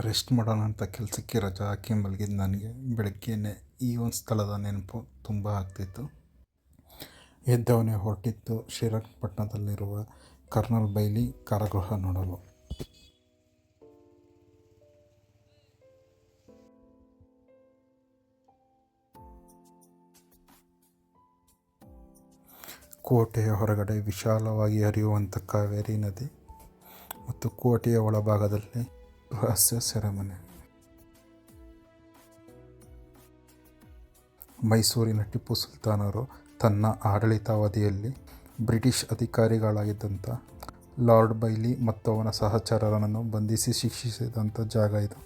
Rest ಮಾಡೋಣ ಅಂತ ಕೆಲಸಕ್ಕೆ ರಜಾ ಹಾಕಿ ಮಲಗಿದ್ದು ನನಗೆ ಬೆಳಗ್ಗೆಯೇ ಈ ಒಂದು ಸ್ಥಳದ ನೆನಪು ತುಂಬ ಆಗ್ತಿತ್ತು. ಎದ್ದವನೇ ಹೊರಟಿತ್ತು ಶ್ರೀರಂಗಪಟ್ಟಣದಲ್ಲಿರುವ ಕರ್ನಲ್ ಬೈಲಿ ಕಾರಾಗೃಹ ನೋಡಲು. ಕೋಟೆಯ ಹೊರಗಡೆ ವಿಶಾಲವಾಗಿ ಹರಿಯುವಂಥ ಕಾವೇರಿ ನದಿ ಮತ್ತು ಕೋಟೆಯ ಒಳಭಾಗದಲ್ಲಿ ರಹಸ್ಯ ಸೆರೆಮನೆ ಮೈಸೂರಿನ ಟಿಪ್ಪು ಸುಲ್ತಾನರು ತನ್ನ ಆಡಳಿತಾವಧಿಯಲ್ಲಿ ಬ್ರಿಟಿಷ್ ಅಧಿಕಾರಿಗಳಾಗಿದ್ದಂಥ ಲಾರ್ಡ್ ಬೈಲಿ ಮತ್ತು ಅವನ ಸಹಚರರನ್ನು ಬಂಧಿಸಿ ಶಿಕ್ಷಿಸಿದಂಥ ಜಾಗ ಇದು.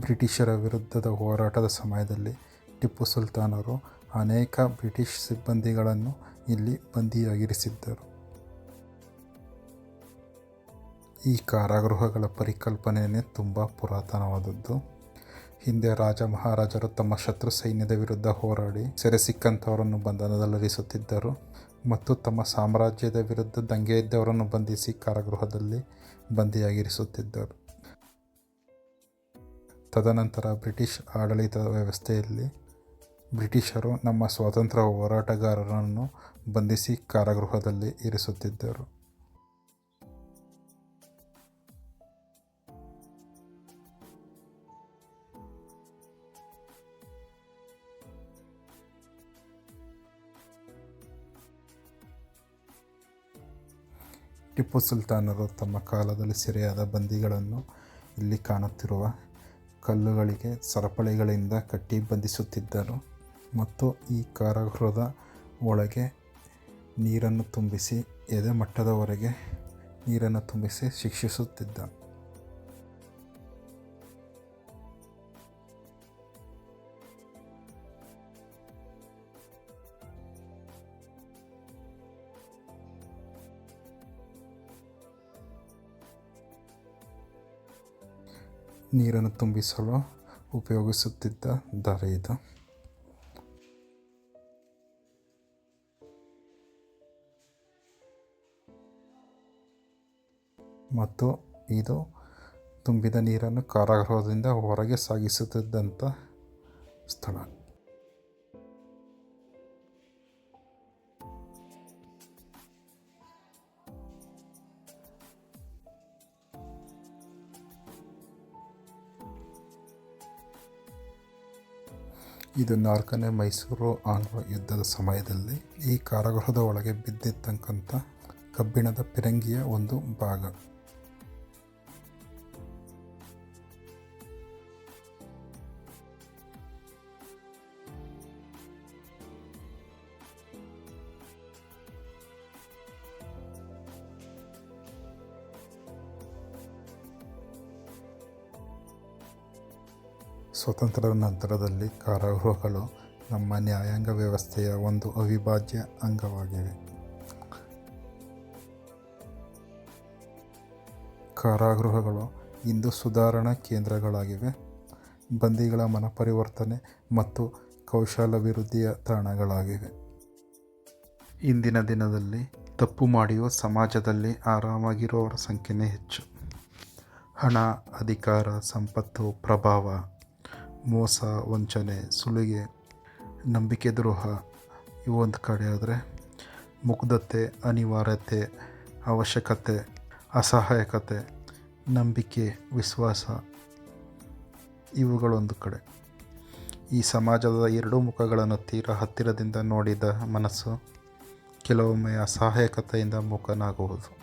ಬ್ರಿಟಿಷರ ವಿರುದ್ಧದ ಹೋರಾಟದ ಸಮಯದಲ್ಲಿ ಟಿಪ್ಪು ಸುಲ್ತಾನರು ಅನೇಕ ಬ್ರಿಟಿಷ್ ಸಿಬ್ಬಂದಿಗಳನ್ನು ಇಲ್ಲಿ ಬಂದಿಯಾಗಿರಿಸಿದ್ದರು ಈ ಕಾರಾಗೃಹಗಳ ಪರಿಕಲ್ಪನೆಯೇ ತುಂಬ ಪುರಾತನವಾದದ್ದು. ಹಿಂದೆ ರಾಜ ಮಹಾರಾಜರು ತಮ್ಮ ಶತ್ರು ಸೈನ್ಯದ ವಿರುದ್ಧ ಹೋರಾಡಿ ಸೆರೆ ಸಿಕ್ಕಂಥವರನ್ನು ಬಂಧನದಲ್ಲಿರಿಸುತ್ತಿದ್ದರು ಮತ್ತು ತಮ್ಮ ಸಾಮ್ರಾಜ್ಯದ ವಿರುದ್ಧ ದಂಗೆ ಇದ್ದವರನ್ನು ಬಂಧಿಸಿ ಕಾರಾಗೃಹದಲ್ಲಿ ಬಂದಿಯಾಗಿರಿಸುತ್ತಿದ್ದರು ತದನಂತರ ಬ್ರಿಟಿಷ್ ಆಡಳಿತ ವ್ಯವಸ್ಥೆಯಲ್ಲಿ ಬ್ರಿಟಿಷರು ನಮ್ಮ ಸ್ವಾತಂತ್ರ್ಯ ಹೋರಾಟಗಾರರನ್ನು ಬಂಧಿಸಿ ಕಾರಾಗೃಹದಲ್ಲಿ ಇರಿಸುತ್ತಿದ್ದರು. ಟಿಪ್ಪು ಸುಲ್ತಾನರು ತಮ್ಮ ಕಾಲದಲ್ಲಿ ಸೆರೆಯಾದ ಬಂದಿಗಳನ್ನು ಇಲ್ಲಿ ಕಾಣುತ್ತಿರುವ ಕಲ್ಲುಗಳಿಗೆ, ಸರಪಳಿಗಳಿಂದ ಕಟ್ಟಿ ಬಂಧಿಸುತ್ತಿದ್ದರು ಮತ್ತು ಈ ಕಾರಾಗೃಹದ ಒಳಗೆ ನೀರನ್ನು ತುಂಬಿಸಿ ಎದೆ ಮಟ್ಟದವರೆಗೆ ನೀರನ್ನು ತುಂಬಿಸಿ ಶಿಕ್ಷಿಸುತ್ತಿದ್ದ. ನೀರನ್ನು ತುಂಬಿಸಲು ಉಪಯೋಗಿಸುತ್ತಿದ್ದ ದಾರಿ ಇದು. ಮತ್ತು ಇದು ತುಂಬಿದ ನೀರನ್ನು ಕಾರಾಗೃಹದಿಂದ ಹೊರಗೆ ಸಾಗಿಸುತ್ತಿದ್ದಂಥ ಸ್ಥಳ. ಇದು ನಾಲ್ಕನೇ ಮೈಸೂರು ಆಂಗ್ಲ ಯುದ್ಧದ ಸಮಯದಲ್ಲಿ ಈ ಕಾರಾಗೃಹದ ಒಳಗೆ ಬಿದ್ದಿದ್ದಂಥ ಕಬ್ಬಿಣದ ಪಿರಂಗಿಯ ಒಂದು ಭಾಗ. ಸ್ವಾತಂತ್ರ್ಯದ ನಂತರದಲ್ಲಿ ಕಾರಾಗೃಹಗಳು ನಮ್ಮ ನ್ಯಾಯಾಂಗ ವ್ಯವಸ್ಥೆಯ ಒಂದು ಅವಿಭಾಜ್ಯ ಅಂಗವಾಗಿವೆ. ಕಾರಾಗೃಹಗಳು ಇಂದು ಸುಧಾರಣಾ ಕೇಂದ್ರಗಳಾಗಿವೆ. ಬಂದಿಗಳ ಮನಪರಿವರ್ತನೆ ಮತ್ತು ಕೌಶಲಾಭಿವೃದ್ಧಿಯ ತಾಣಗಳಾಗಿವೆ. ಇಂದಿನ ದಿನದಲ್ಲಿ ತಪ್ಪು ಮಾಡಿಯೂ ಸಮಾಜದಲ್ಲಿ ಆರಾಮಾಗಿರುವವರ ಸಂಖ್ಯೆನೇ ಹೆಚ್ಚು. ಹಣ, ಅಧಿಕಾರ, ಸಂಪತ್ತು, ಪ್ರಭಾವ ಮೋಸ, ವಂಚನೆ, ಸುಲಿಗೆ ನಂಬಿಕೆ ದ್ರೋಹ ಇವು ಒಂದು ಕಡೆ ಆದರೆ ಮುಗ್ಧತೆ, ಅನಿವಾರ್ಯತೆ, ಅವಶ್ಯಕತೆ, ಅಸಹಾಯಕತೆ, ನಂಬಿಕೆ, ವಿಶ್ವಾಸ ಇವುಗಳೊಂದು ಕಡೆ. ಈ ಸಮಾಜದ ಎರಡೂ ಮುಖಗಳನ್ನು ತೀರಾ ಹತ್ತಿರದಿಂದ ನೋಡಿದ ಮನಸ್ಸು ಕೆಲವೊಮ್ಮೆ ಅಸಹಾಯಕತೆಯಿಂದ ಮುಖನಾಗುವುದು